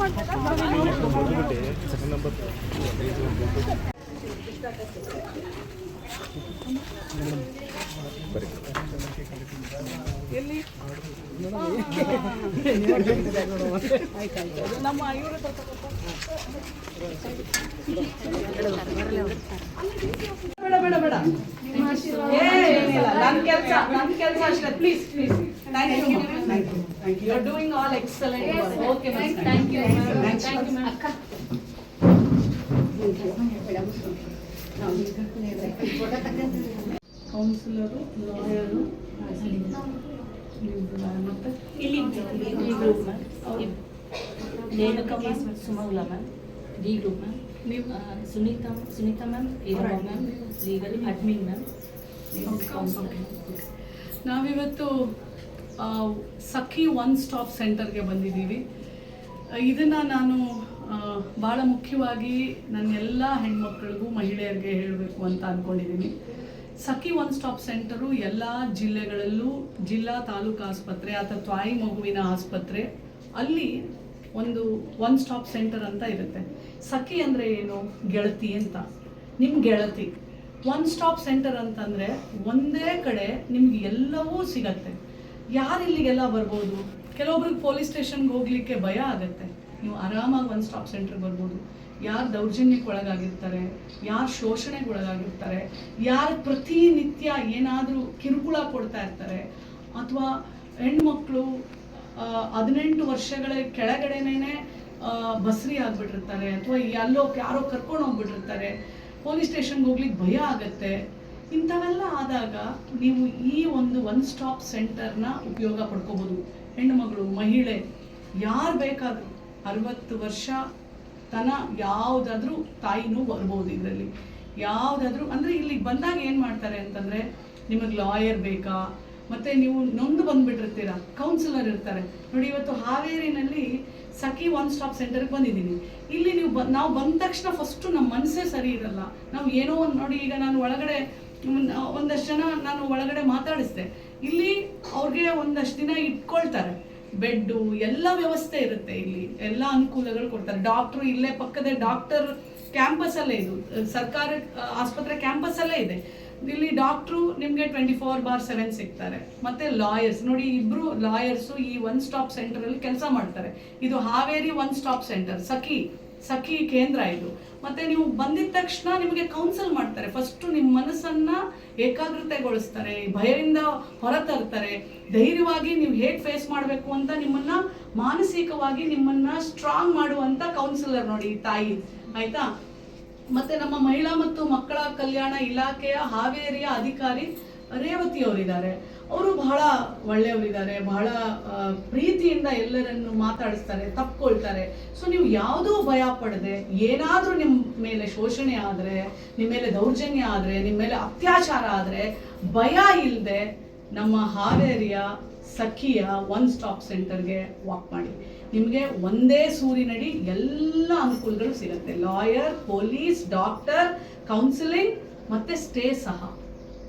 ನನ್ನ ಕೆಲಸ ನನ್ನ ಕೆಲಸ ಅಷ್ಟೇ please please thank you thank you you are doing all excellent okay thank you thank you ಅಕ್ಕ ಕೌನ್ಸಿಲರು ಲಾಯರು ಮತ್ತೆ ಇಲ್ಲಿ D group ma'am Renuka ma'am Sumangala ma'am D group ma'am ನೀವು ಸುನೀತಾ ಸುನೀತಾ ಮ್ಯಾಮ್ ಇರುವ ಮ್ಯಾಮ್ ಲೀಗಲ್ ಅಡ್ಮಿನ್ ಮ್ಯಾಮ್ ನಾವಿವತ್ತು ಸಖಿ ಒನ್ ಸ್ಟಾಪ್ ಸೆಂಟರ್ಗೆ ಬಂದಿದ್ದೀವಿ. ಇದನ್ನು ನಾನು ಬಹಳ ಭಾಳ ಮುಖ್ಯವಾಗಿ ನನ್ನ ಎಲ್ಲ ಹೆಣ್ಮಕ್ಳಿಗೂ ಮಹಿಳೆಯರಿಗೆ ಹೇಳಬೇಕು ಅಂತ ಅಂದ್ಕೊಂಡಿದ್ದೀನಿ ಸಖಿ ಒನ್ ಸ್ಟಾಪ್ ಸೆಂಟರು ಎಲ್ಲ ಜಿಲ್ಲೆಗಳಲ್ಲೂ ಜಿಲ್ಲಾ ತಾಲೂಕು ಆಸ್ಪತ್ರೆ ಅಥವಾ ತಾಯಿ ಮಗುವಿನ ಆಸ್ಪತ್ರೆ ಅಲ್ಲಿ ಒಂದು ಒನ್ ಸ್ಟಾಪ್ ಸೆಂಟರ್ ಅಂತ ಇರುತ್ತೆ. ಸಖಿ ಅಂದರೆ ಏನು? ಗೆಳತಿ ಅಂತ. ನಿಮ್ಮ ಗೆಳತಿ. ಒನ್ ಸ್ಟಾಪ್ ಸೆಂಟರ್ ಅಂತಂದರೆ ಒಂದೇ ಕಡೆ ನಿಮ್ಗೆ ಎಲ್ಲವೂ ಸಿಗತ್ತೆ. ಯಾರು ಇಲ್ಲಿಗೆಲ್ಲ ಬರ್ಬೋದು? ಕೆಲವೊಬ್ರಿಗೆ ಪೊಲೀಸ್ ಸ್ಟೇಷನ್ಗೆ ಹೋಗ್ಲಿಕ್ಕೆ ಭಯ ಆಗುತ್ತೆ. ನೀವು ಆರಾಮಾಗಿ ಒನ್ ಸ್ಟಾಪ್ ಸೆಂಟರ್ಗೆ ಬರ್ಬೋದು. ಯಾರು ದೌರ್ಜನ್ಯಕ್ಕೆ ಒಳಗಾಗಿರ್ತಾರೆ ಯಾರು ಶೋಷಣೆಗೆ ಒಳಗಾಗಿರ್ತಾರೆ ಯಾರು ಪ್ರತಿನಿತ್ಯ ಏನಾದರೂ ಕಿರುಕುಳ ಕೊಡ್ತಾ ಇರ್ತಾರೆ, ಅಥವಾ ಹೆಣ್ಮಕ್ಳು ಹದಿನೆಂಟು ವರ್ಷಗಳ ಕೆಳಗಡೆನೇ ಬಸ್ರಿ ಆಗ್ಬಿಟ್ಟಿರ್ತಾರೆ, ಅಥವಾ ಎಲ್ಲೋ ಯಾರೋ ಕರ್ಕೊಂಡು ಹೋಗ್ಬಿಟ್ಟಿರ್ತಾರೆ, ಪೊಲೀಸ್ ಸ್ಟೇಷನ್ಗೆ ಹೋಗ್ಲಿಕ್ಕೆ ಭಯ ಆಗತ್ತೆ. ಇಂಥವೆಲ್ಲ ಆದಾಗ ನೀವು ಈ ಒಂದು ಒನ್ ಸ್ಟಾಪ್ ಸೆಂಟರ್ನ ಉಪಯೋಗ ಪಡ್ಕೋಬೋದು. ಹೆಣ್ಣುಮಗಳು ಮಹಿಳೆ, ಯಾರು ಬೇಕಾದರೂ, ಅರವತ್ತು ವರ್ಷ ತನ ಯಾವುದಾದ್ರೂ ತಾಯಿನೂ ಬರ್ಬೋದು ಇದರಲ್ಲಿ. ಯಾವುದಾದ್ರೂ ಅಂದರೆ ಇಲ್ಲಿಗೆ ಬಂದಾಗ ಏನು ಮಾಡ್ತಾರೆ ಅಂತಂದರೆ ನಿಮಗೆ ಲಾಯರ್ ಬೇಕಾ? ಮತ್ತು ನೀವು ನೊಂದು ಬಂದುಬಿಟ್ಟಿರ್ತೀರ? ಕೌನ್ಸಿಲರ್ ಇರ್ತಾರೆ. ನೋಡಿ, ಇವತ್ತು ಹಾವೇರಿನಲ್ಲಿ ಸಖಿ ಒನ್ ಸ್ಟಾಪ್ ಸೆಂಟರ್ಗೆ ಬಂದಿದ್ದೀನಿ. ಇಲ್ಲಿ ನೀವು ಬ, ನಾವು ಬಂದ ತಕ್ಷಣ ಫಸ್ಟು ನಮ್ಮ ಮನಸ್ಸೇ ಸರಿ ಇರಲ್ಲ. ನಾವು ಏನೋ ಒಂದು, ನೋಡಿ, ಈಗ ನಾನು ಒಳಗಡೆ ಒಂದಷ್ಟು ಜನ ನಾನು ಒಳಗಡೆ ಮಾತಾಡಿಸ್ದೆ. ಇಲ್ಲಿ ಅವ್ರಿಗೆ ಒಂದಷ್ಟು ದಿನ ಇಟ್ಕೊಳ್ತಾರೆ. ಬೆಡ್ಡು ಎಲ್ಲ ವ್ಯವಸ್ಥೆ ಇರುತ್ತೆ ಇಲ್ಲಿ. ಎಲ್ಲ ಅನುಕೂಲಗಳು ಕೊಡ್ತಾರೆ. ಡಾಕ್ಟ್ರು ಇಲ್ಲೇ ಪಕ್ಕದ ಡಾಕ್ಟರ್ ಕ್ಯಾಂಪಸ್ ಅಲ್ಲೇ ಇದು. ಸರ್ಕಾರ, ಆಸ್ಪತ್ರೆ ಕ್ಯಾಂಪಸ್ ಅಲ್ಲೇ ಇದೆ. ಇಲ್ಲಿ ಡಾಕ್ಟ್ರು ನಿಮಗೆ ಟ್ವೆಂಟಿ ಫೋರ್ ಬಾರ್ ಸೆವೆನ್ ಸಿಗ್ತಾರೆ. ಮತ್ತೆ ಲಾಯರ್ಸ್ ನೋಡಿ, ಇಬ್ರು ಲಾಯರ್ಸು ಈ ಒನ್ ಸ್ಟಾಪ್ ಸೆಂಟರ್ ಅಲ್ಲಿ ಕೆಲಸ ಮಾಡ್ತಾರೆ. ಇದು Haveri one stop centre Sakhi. Sakhi ಕೇಂದ್ರ ಇದು. ಮತ್ತೆ ನೀವು ಬಂದಿದ ತಕ್ಷಣ ನಿಮಗೆ ಕೌನ್ಸಲ್ ಮಾಡ್ತಾರೆ. ಫಸ್ಟ್ ನಿಮ್ಮ ಮನಸ್ಸನ್ನ ಏಕಾಗ್ರತೆಗೊಳಿಸ್ತಾರೆ, ಭಯದಿಂದ ಹೊರತರ್ತಾರೆ. ಧೈರ್ಯವಾಗಿ ನೀವು ಹೇಗೆ ಫೇಸ್ ಮಾಡಬೇಕು ಅಂತ ನಿಮ್ಮನ್ನ ಮಾನಸಿಕವಾಗಿ ನಿಮ್ಮನ್ನ ಸ್ಟ್ರಾಂಗ್ ಮಾಡುವಂತ ಕೌನ್ಸಿಲರ್ ನೋಡಿ ತಾಯಿ. ಆಯ್ತಾ? ಮತ್ತೆ ನಮ್ಮ ಮಹಿಳಾ ಮತ್ತು ಮಕ್ಕಳ ಕಲ್ಯಾಣ ಇಲಾಖೆಯ ಹಾವೇರಿಯ ಅಧಿಕಾರಿ ರೇವತಿ ಅವರಿದ್ದಾರೆ ಅವರು ಬಹಳ ಒಳ್ಳೆಯವರಿದ್ದಾರೆ, ಬಹಳ ಪ್ರೀತಿಯಿಂದ ಎಲ್ಲರನ್ನು ಮಾತಾಡಿಸ್ತಾರೆ, ತಪ್ಕೊಳ್ತಾರೆ. ಸೊ ನೀವು ಯಾವುದೂ ಭಯ ಪಡದೆ, ಏನಾದರೂ ನಿಮ್ಮ ಮೇಲೆ ಶೋಷಣೆ ಆದರೆ ನಿಮ್ಮ ಮೇಲೆ ದೌರ್ಜನ್ಯ ಆದರೆ ನಿಮ್ಮ ಮೇಲೆ ಅತ್ಯಾಚಾರ ಆದರೆ, ಭಯ ಇಲ್ಲದೆ ನಮ್ಮ ಹಾವೇರಿಯ ಸಖಿಯ ಒನ್ ಸ್ಟಾಪ್ ಸೆಂಟರ್ಗೆ ವಾಕ್ ಮಾಡಿ. ನಿಮಗೆ ಒಂದೇ ಸೂರಿನಡಿ ಎಲ್ಲ ಅನುಕೂಲಗಳು ಸಿಗುತ್ತೆ. ಲಾಯರ್ ಪೊಲೀಸ್ ಡಾಕ್ಟರ್ ಕೌನ್ಸಿಲಿಂಗ್ ಮತ್ತು ಸ್ಟೇ ಸಹ.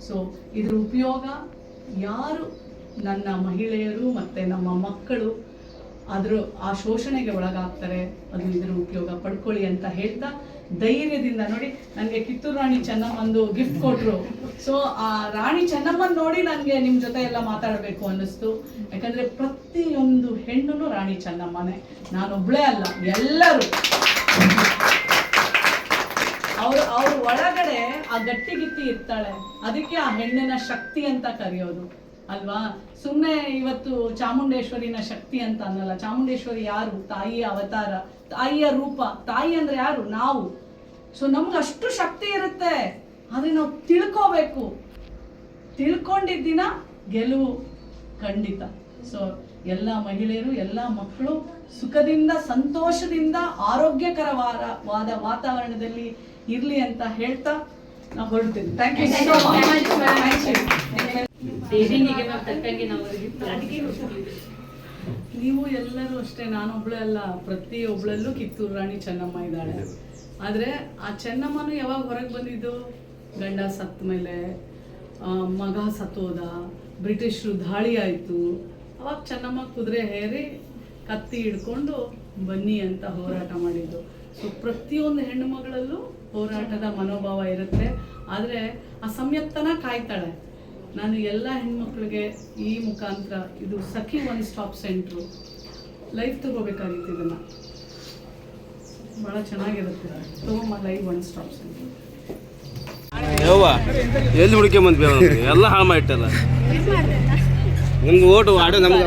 ಸೊ ಇದ್ರ ಉಪಯೋಗ ಯಾರು ನನ್ನ ಮಹಿಳೆಯರು ಮತ್ತೆ ನಮ್ಮ ಮಕ್ಕಳು ಅದರ ಆ ಶೋಷಣೆಗೆ ಒಳಗಾಗ್ತಾರೆ, ಅದು ಇದರ ಉಪಯೋಗ ಪಡ್ಕೊಳ್ಳಿ ಅಂತ ಹೇಳ್ತಾ ಧೈರ್ಯದಿಂದ ನೋಡಿ ನನಗೆ ಕಿತ್ತೂರು ರಾಣಿ ಚೆನ್ನಮ್ಮಂದು ಗಿಫ್ಟ್ ಕೊಟ್ರು. ಸೊ ಆ ರಾಣಿ ಚೆನ್ನಮ್ಮನ ನೋಡಿ ನನಗೆ ನಿಮ್ಮ ಜೊತೆ ಎಲ್ಲ ಮಾತಾಡಬೇಕು ಅನ್ನಿಸ್ತು. ಯಾಕಂದ್ರೆ ಪ್ರತಿಯೊಂದು ಹೆಣ್ಣು ರಾಣಿ ಚೆನ್ನಮ್ಮನೇ. ನಾನೊಬ್ಬಳೇ ಅಲ್ಲ, ಎಲ್ಲರೂ. ಅವ್ರು, ಅವ್ರ ಒಳಗಡೆ ಆ ಗಟ್ಟಿಗಿತ್ತಿ ಇರ್ತಾಳೆ. ಅದಕ್ಕೆ ಆ ಹೆಣ್ಣಿನ ಶಕ್ತಿ ಅಂತ ಕರೆಯೋದು. ಅಲ್ವಾ? ಸುಮ್ಮನೆ ಇವತ್ತು ಚಾಮುಂಡೇಶ್ವರಿನ ಶಕ್ತಿ ಅಂತ ಅನ್ನಲ್ಲ. ಚಾಮುಂಡೇಶ್ವರಿ ಯಾರು? ತಾಯಿಯ ಅವತಾರ. ತಾಯಿಯ ರೂಪ. ತಾಯಿ ಅಂದ್ರೆ ಯಾರು? ನಾವು. ಸೊ ನಮ್ಗೆ ಅಷ್ಟು ಶಕ್ತಿ ಇರುತ್ತೆ. ಆದ್ರೆ ನಾವು ತಿಳ್ಕೋಬೇಕು. ತಿಳ್ಕೊಂಡಿದ್ದಿನ ಗೆಲುವು ಖಂಡಿತ. ಸೊ ಎಲ್ಲ ಮಹಿಳೆಯರು, ಎಲ್ಲ ಮಕ್ಕಳು ಸುಖದಿಂದ, ಸಂತೋಷದಿಂದ, ಆರೋಗ್ಯಕರವಾದ ವಾದ ವಾತಾವರಣದಲ್ಲಿ ಇರಲಿ ಅಂತ ಹೇಳ್ತಾ ನಾವು ಹೊರಡ್ತೀವಿ ಥ್ಯಾಂಕ್ ಯು ಸೋ ಮಚ್ ನಾವು ಎಲ್ಲರೂ ಅಷ್ಟೇ ನಾನೊಬ್ಳೆ ಅಲ್ಲ ಪ್ರತಿಯೊಬ್ಳಲ್ಲೂ ಕಿತ್ತೂರು ರಾಣಿ ಚೆನ್ನಮ್ಮ ಇದ್ದಾಳೆ. ಆದರೆ ಆ ಚೆನ್ನಮ್ಮನು ಯಾವಾಗ ಹೊರಗೆ ಬಂದಿದ್ದು? ಗಂಡ ಸತ್ತ ಮೇಲೆ ಮಗ ಸತ್ತೋದ ಬ್ರಿಟಿಷರು ದಾಳಿ ಆಯಿತು. ಅವಾಗ ಚೆನ್ನಮ್ಮ ಕುದುರೆ ಹೇರಿ ಕತ್ತಿ ಹಿಡ್ಕೊಂಡು ಬನ್ನಿ ಅಂತ ಹೋರಾಟ ಮಾಡಿದ್ದು. ಸೊ ಪ್ರತಿಯೊಂದು ಹೆಣ್ಣು ಮಗಳಲ್ಲೂ ಹೋರಾಟದ ಮನೋಭಾವ ಇರುತ್ತೆ. ಆದರೆ ಆ ಸಂಯತ್ತನ ಕಾಯ್ತಾಳೆ. ನಾನು ಎಲ್ಲ ಹೆಣ್ಮಕ್ಳಿಗೆ ಈ ಮುಖಾಂತರ ಇದು Sakhi one stop centre life ತಗೋಬೇಕಾಗಿತ್ತು ಇದನ್ನು. ಭಾಳ ಚೆನ್ನಾಗಿರುತ್ತೆ. ತಗೊಂಬ ಲೈವ್ ಒನ್ ಸ್ಟಾಪ್ ಸೆಂಟ್ರು ಯವ್ವ ಎಲ್ಲಿ ಹುಡುಕಿ ಬಂದ್ವಿ ಎಲ್ಲ ಹಾಳು ಮಾಡಿಟ್ಟಲ್ಲ. ನಿಮ್ಗೆ ಓಟು ಆಡೋ ನಮ್ಗೆ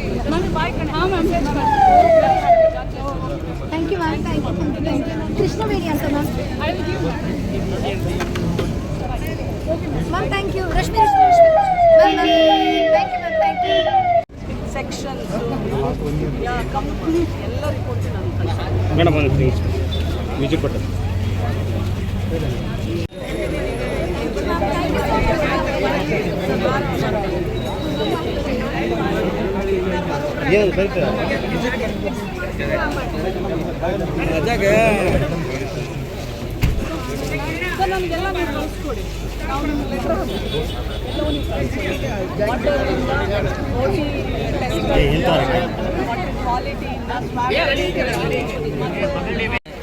thank you ma'am thank you thank you Krishnaveni ಅಂತ ma'am ma'am thank you Rashmi Rashmi Rashmi ma'am thank you ma'am thank you sections complete ಎಲ್ಲ ರಿಪೋರ್ಟ್ಸ್ ನಾನು ಕಳಿಸ್ತೀನಿ ಮೇಡಮ್ ಮ್ಯೂಸಿಕ್ ಕೊಟ್ಟು ಏನು ಬರೀತಾರೆ ರಜಾಗೆ ಸರ್ ನಮಗೆಲ್ಲ ನೀವು ಕಳಿಸ್ಕೊಡಿ ನಾವು ನಿಮ್ಗೆ ಲೆಟರ್ ಎಲ್ಲವೂ ನೀವು ಕಳಿಸ್ಕೊಡಿ ವಾಟರಿಂದ ಓಟಿ ಕ್ವಾಲಿಟಿಯಿಂದ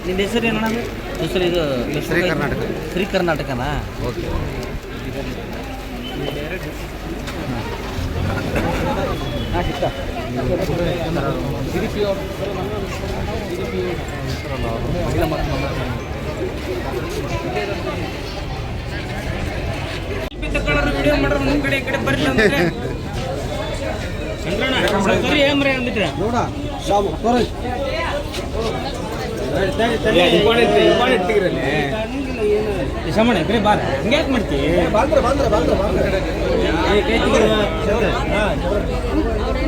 ನಿನ್ನ ಹೆಸರು ಏನಣ್ಣ ಹೆಸರು ಇದು ಶ್ರೀ ಕರ್ನಾಟಕ. ಶ್ರೀ ಕರ್ನಾಟಕನಾ? ಓಕೆ. ಹಾಂ ಸಿಕ್ತ ವಿಡಿಯೋ ಮಾಡ್ರ ನಿಮ್ಮ ಕಡೆ ಈ ಕಡೆ ಬರ್ಲಿ ಅಂದ್ರೆ ಚಂದ್ರಣ್ಣ ಸರಿ ಏಮ್ರೆ ಅಂದಿಟ್ರೆ ನೋಡ ಶಾಬು ತೋರಿ ಶಮಣ ಕಡೆ ಬಾರ ಹಂಗೆ ಯಾಕೆ ಮಾಡ್ತೀವಿ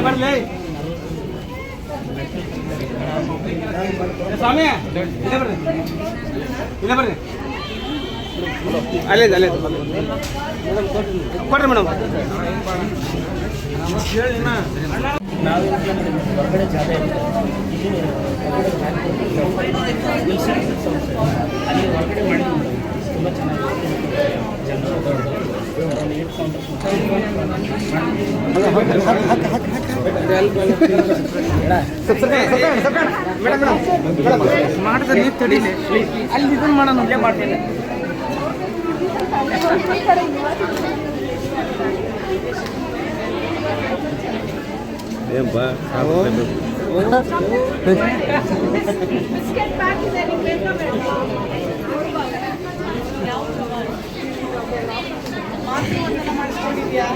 ಬರ್ಲಿ ಸ್ವಾಮಿ ಇಲ್ಲೇ ಬರ್ರಿ ಅಲ್ಲೇ ಅಲ್ಲೇ ಕೊಡ್ರಿ ಮೇಡಮ್. ಅಲ್ಲಿ ಹೊರಗಡೆ ಮಾಡಿದ್ರೆ ನೀರು ತಡೀಲಿ ಅಲ್ಲಿ ಇದನ್ನ ಮಾಡೋಣ ಮಾಡ್ತೀನಿ ಬಿಸ್ಕೆಟ್ ಪ್ಯಾಕ್ ಇದೆ ನೀವು ಬೇಕಾ ಬೇಡವಾ? ಮಾತೃವಂದನ ಮಾಡಿಸ್ಕೊಂಡಿದ್ಯಾ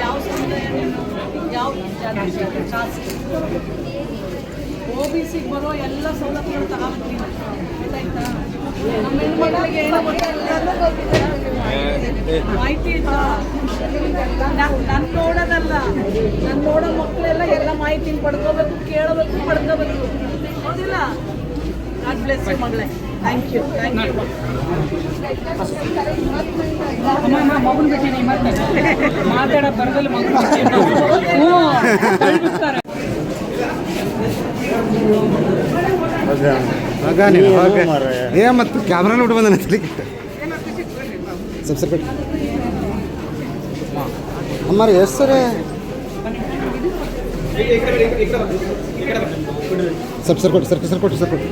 ಯಾವ ಸಮುದಾಯ ಯಾವ ಬಿ ಸಿಗೆ ಬರೋ ಎಲ್ಲ ಸೌಲಭ್ಯಗಳು ತಗೊಂಡ್ರಿ ಗೊತ್ತಾಯ್ತಾ ಮಾಹಿತಿ ನಾನು ನೋಡೋದಲ್ಲ ನಾನು ನೋಡೋ ಮಕ್ಕಳೆಲ್ಲ ಎಲ್ಲ ಮಾಹಿತಿನ ಪಡ್ಕೋಬೇಕು ಕೇಳಬೇಕು ಪಡ್ಕೋಬೇಕು ಹೌದಿಲ್ಲ ಗಾಡ್ ಬ್ಲೆಸ್ ಮಗಳೇ ಥ್ಯಾಂಕ್ ಯು ಥ್ಯಾಂಕ್ ಯು ಮಗನ ಮಾತಾಡ ಬರದಲ್ಲಿ ಏ ಮತ್ತು ಕ್ಯಾಮ್ರಾ ನೋಡಿ ಬಂದ ಸಬ್ಸ್ಕ್ರೈಬ್ ಅಮ್ಮಾರ ಎಷ್ಟು ಸರಿ? ಸರ್ ಕೊಡಿ ಸರ್ ಸರ್ ಕೊಟ್ಟು ಸರ್ ಕೊಟ್ಟು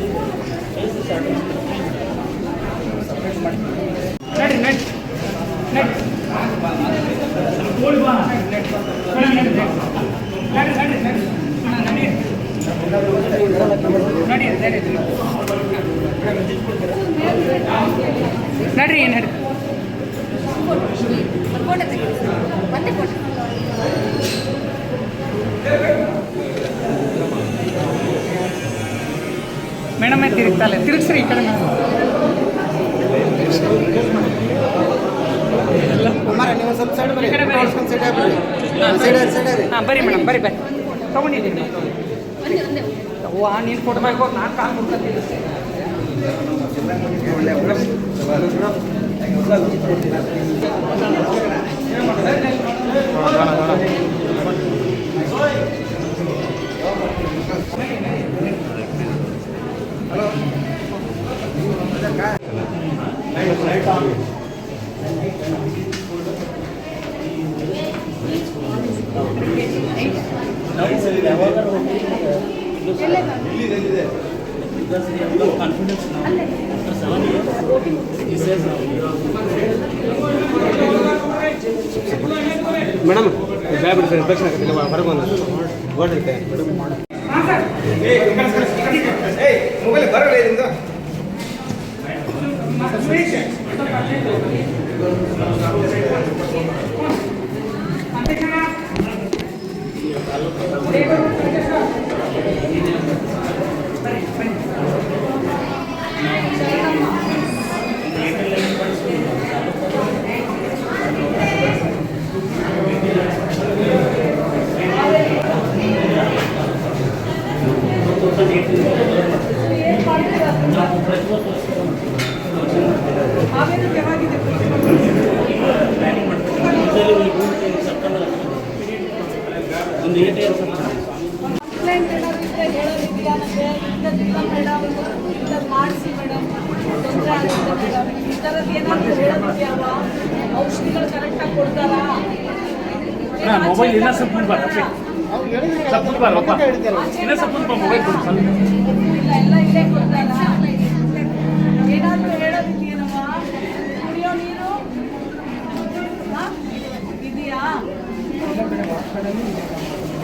ನಡ್ರಿ ಫೋಟೋ ಮೇಡಮೇ ತಿರುಗ್ತಾಳೆ ತಿರುಗಿಸ್ರಿ ಈ ಕಡೆ. ಮೇಡಮ್ ಹಾಂ ಬರ್ರಿ ಮೇಡಮ್ ಬರಿ ಬರ್ರಿ ತೊಗೊಂಡಿದ್ದೀನಿ. ಅವ್ವ ನೀನು ಫೋಟೋ ನಾನು ಕಾಲು ಕಾನ್ಫಿಡೆನ್ಸ್ ಆಫ್ಟರ್ ಸೆವೆನ್ ಮೇಡಮ್ ಬಿಡ್ತಾರೆ ತಕ್ಷಣ ಹೊರಗೆ ಓಡಿರುತ್ತೆ ಮೊಬೈಲ್ ಇದರಿಂದ ಹಾವೇರಿ ಯಾವಾಗಿದೆ ಒಂದು ಏಟ್ ಇಯರ್ಸ್ ಕಂಪ್ಲೇಂಟ್ ಏನಾದ್ರು ಇದ್ರೆ ಹೇಳೋದಿದೆಯಾ ನನಗೆ ಇಲ್ಲದಿಲ್ಲ ಮೇಡಮ್ ಈ ಥರದ್ದು ಏನಾದ್ರು ಹೇಳೋದಿದ್ಯಾವ ಔಷಧಿಗಳು ಕರೆಕ್ಟಾಗಿ ಕೊಡ್ತಾರಾ? ಮೊಬೈಲ್ ಇನ್ನೂ ಸ್ವಲ್ಪ ಮುಂದೆ ಬಾ ಸ್ವಲ್ಪ ಮುಂದೆ ಬಾರಪ್ಪ ಇನ್ನೂ ಸ್ವಲ್ಪ ಮುಂದೆ ಬಾ ಮೊಬೈಲ್ ಎಲ್ಲ ಇಲ್ಲೇ ಕೊಡ್ತಾರಾ? ಏನಾದ್ರು ಹೇಳೋದಿದೆಯೇನವ ಕುಡಿಯೋ ನೀರು? ಇದೆಯಾ?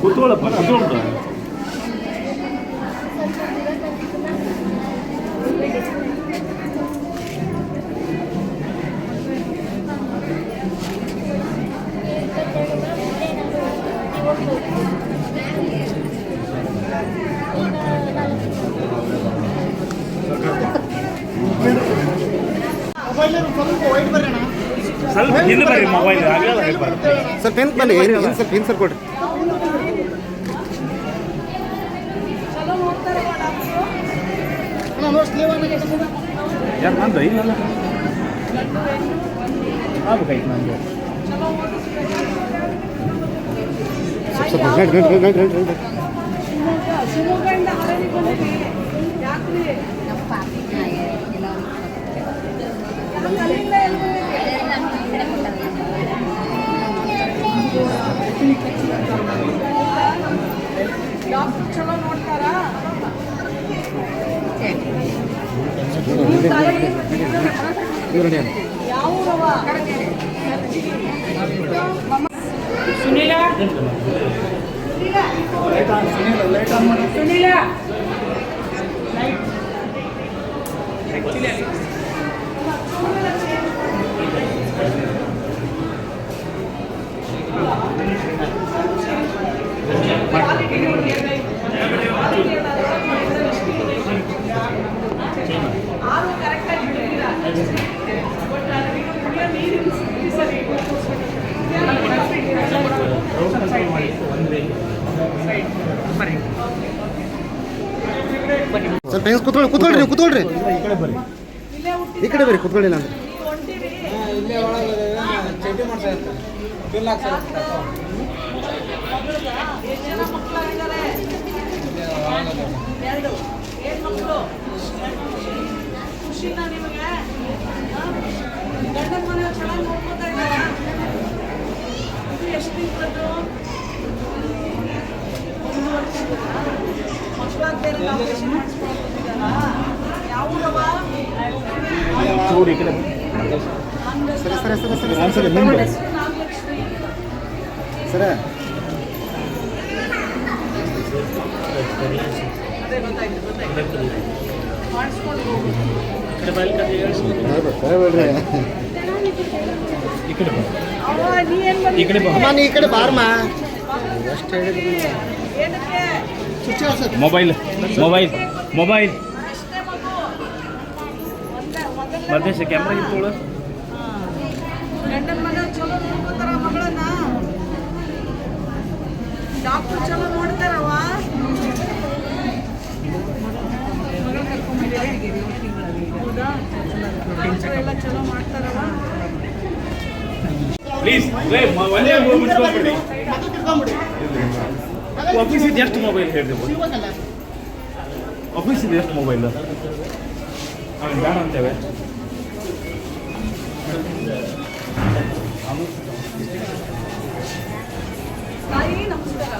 ಕೂತ್ಕೊಳ್ಳಪ್ಪ ಕೂತ್ಕೊಳ್ಳ ಸ್ವಲ್ಪ ಹಿಂದೆ ಬರ್ರಿ ಮೊಬೈಲ್ ಆಗಲ್ಲ ಸ್ವಲ್ಪ ಹಿಂದೆ ಬನ್ನಿ ಏನು ಹಿಂದೆ ಸ್ವಲ್ಪ ಹಿಂದೆ ಸ್ವಲ್ಪ ಕೊಡ್ರಿ ಚಲೋ ನೋಡ್ತಾರವ ಡಾಕ್ಟ್ರು ಯಾರು ನಂದು ಇಲ್ಲಲ್ಲ. ಆಗ್ಬೇಕಾಯ್ತು ನಂದು ಚಲೋ ಓದಿಸ್ಬೇಕು ಸ್ವಲ್ಪ ನಡ್ರಿ ನಡ್ರಿ ನಡ್ರಿ ನಡ್ರಿ ನಡ್ರಿ ಶಿವಮೊಗ್ಗ ಶಿವಮೊಗ್ಗದಿಂದ ಹಾವೇರಿ ಬಂದ್ವಿ ಯಾಕ್ರಿ? ಡಾಕ್ಟ್ರು ಚಲೋ ನೋಡ್ತಾರಾ? ಊರವ ಸುನೀಲ ಆರು ಕರೆಕ್ಟಾಗಿ ಬಿಟ್ಟಿದ್ದೀರಾ ಬಟ್ ಅದಕ್ಕೆ ಕುಡಿಯೋ ನೀರಿನ ಸ್ಥಿತಿ ಸರಿ ಸ್ವಲ್ಪ ಹೆಂಗ್ ಕೂತ್ಕೊಳ್ಳಿ ಕೂತ್ಕೊಳ್ರಿ ನೀವು ಕೂತ್ಕೊಳ್ರಿ ಈ ಕಡೆ ಬರ್ರಿ ಕುತ್ಕೊಳ್ಳಿಲ್ಲ ಅಂದ್ರೆ ಎರಡು. ಏನ್ ಮಕ್ಕಳು? ಖುಷಿನ ನಿಮಗೆ ಗಂಡನ ಮನೆ ಚೆನ್ನಾಗಿ ನೋಡ್ಕೊತಾ ಇದ್ದಾರೆ ಇದು ಎಷ್ಟು ವರ್ಷ ಮಕ್ಕಳಾಗ್ತಾರೆ ಆಪರೇಷನ್ ಮಾಡಿಸ್ಕೊಂಡು ಈ ಕಡೆ ಬಾರಮ್ಮ ಎಷ್ಟು ಹೇಳಿದ್ರಿ? Mobile mobile mobile. ಮಧ್ಯೇಶ ಕ್ಯಾಮ್ರಾ ಇತ್ತು ಡಾಕ್ಟರ್ ಚಲೋ ನೋಡ್ತಾರವ ಹೌದಾ ಡಾಕ್ಟರ್ ಎಲ್ಲ ಚಲೋ ಮಾಡ್ತಾರವ ಪ್ಲೀಸ್ ಒಂದೇ ಮುಚ್ಕೊಂಡ್ಬಿಡಿ. ಆಫೀಸಿದ್ದು ಎಷ್ಟು ಮೊಬೈಲ್ ಹೇಳಿದೆ ಆಫೀಸಿದ್ದು ಎಷ್ಟು ಮೊಬೈಲ್ ಅವ್ನು ಬೇಡ ಅಂತೇವೆ. ನಮಸ್ಕಾರ.